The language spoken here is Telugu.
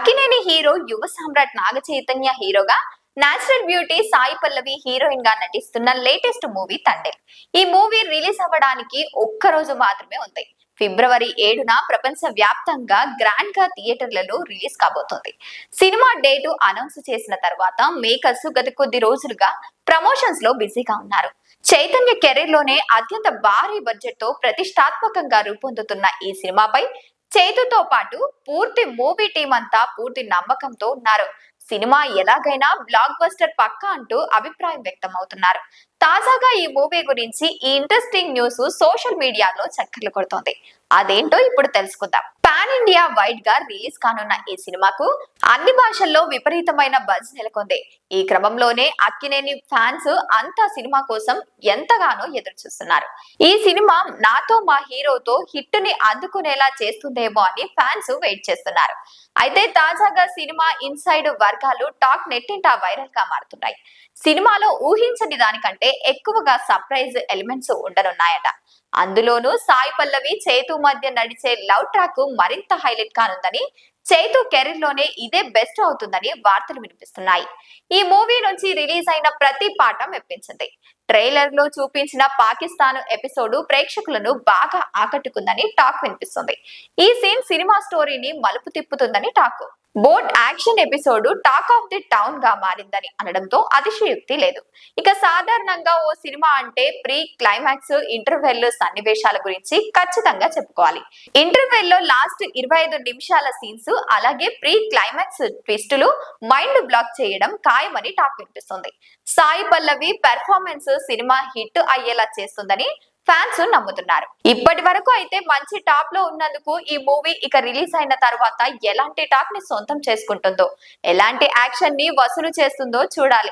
అక్కినేని హీరో యువ సామ్రాట్ నాగ చైతన్య హీరోగా నాచురల్ బ్యూటీ సాయి పల్లవి హీరోయిన్గా నటిస్తున్న లేటెస్ట్ మూవీ తండ్రి ఈ మూవీ రిలీజ్ అవ్వడానికి ఒక్క రోజు మాత్రమే ఉంది. ఫిబ్రవరి ఏడున ప్రపంచ వ్యాప్తంగా గ్రాండ్గా థియేటర్లలో రిలీజ్ కాబోతోంది. సినిమా డేటు అనౌన్స్ చేసిన తర్వాత మేకర్స్ గత కొద్ది రోజులుగా ప్రమోషన్స్లో బిజీగా ఉన్నారు. చైతన్య కెరీర్లోనే అత్యంత భారీ బడ్జెట్తో ప్రతిష్టాత్మకంగా రూపొందుతున్న ఈ సినిమాపై చేతుతో పాటు పూర్తి మూవీ టీం అంతా పూర్తి నమ్మకంతో ఉన్నారు. సినిమా ఎలాగైనా బ్లాక్ బస్టర్ పక్క అంటూ అభిప్రాయం వ్యక్తం అవుతున్నారు తాజాగా ఈ మూవీ గురించి ఈ ఇంట్రెస్టింగ్ న్యూస్ సోషల్ మీడియాలో చక్కర్లు కొడుతోంది. అదేంటో ఇప్పుడు తెలుసుకుందాం. పాన్ ఇండియా వైడ్గా రిలీజ్ కానున్న ఈ సినిమాకు అన్ని భాషల్లో విపరీతమైన బజ్ నెలకొంది. ఈ క్రమంలోనే అక్కినేని ఫ్యాన్స్ అంతా సినిమా కోసం ఎంతగానో ఎదురు చూస్తున్నారు ఈ సినిమా నాతో మా హీరోతో హిట్ని అందుకునేలా చేస్తుందేమో అని ఫ్యాన్స్ వెయిట్ చేస్తున్నారు. అయితే తాజాగా సినిమా ఇన్సైడ్ వర్గాలు టాక్ నెట్టింటా వైరల్గా మారుతున్నాయి. సినిమాలో ఊహించని దానికంటే ఎక్కువగా సర్ప్రైజ్ ఎలిమెంట్స్ ఉండనున్నాయట. అందులోనూ సాయి పల్లవి చేతు మధ్య నడిచే లవ్ ట్రాక్ మరింత హైలైట్ కానుందని చైతు కెరీర్లోనే ఇదే బెస్ట్ అవుతుందని వార్తలు వినిపిస్తున్నాయి. ఈ మూవీ నుంచి రిలీజ్ అయిన ప్రతి పాట మెప్పించింది. ట్రైలర్లో చూపించిన పాకిస్తాన్ ఎపిసోడ్ ప్రేక్షకులను బాగా ఆకట్టుకుందని టాక్ వినిపిస్తుంది. ఈ సీన్ సినిమా స్టోరీని మలుపు తిప్పుతుందని talk. Boat action episode talk of the టౌన్గా మారిందని అనడంతో అతిశయోక్తి లేదు. ఇక సాధారణంగా ఓ సినిమా అంటే ప్రీ క్లైమాక్స్ ఇంటర్వెల్ సన్నివేశాల గురించి ఖచ్చితంగా చెప్పుకోవాలి. ఇంటర్వెల్లో లాస్ట్ ఇరవై ఐదు నిమిషాల సీన్స్ అలాగే ప్రీ క్లైమాక్స్ ట్విస్టులు మైండ్ బ్లాక్ చేయడం ఖాయమని టాక్ వినిపిస్తుంది. Sai Pallavi performance cinema hit అయ్యేలా చేస్తుందని ఫ్యాన్స్ నమ్ముతున్నారు. ఇప్పటి వరకు అయితే మంచి టాప్లో ఉన్నందుకు ఈ మూవీ ఇక రిలీజ్ అయిన తర్వాత ఎలాంటి టాక్ని సొంతం చేసుకుంటుందో ఎలాంటి యాక్షన్ని వసూలు చేస్తుందో చూడాలి.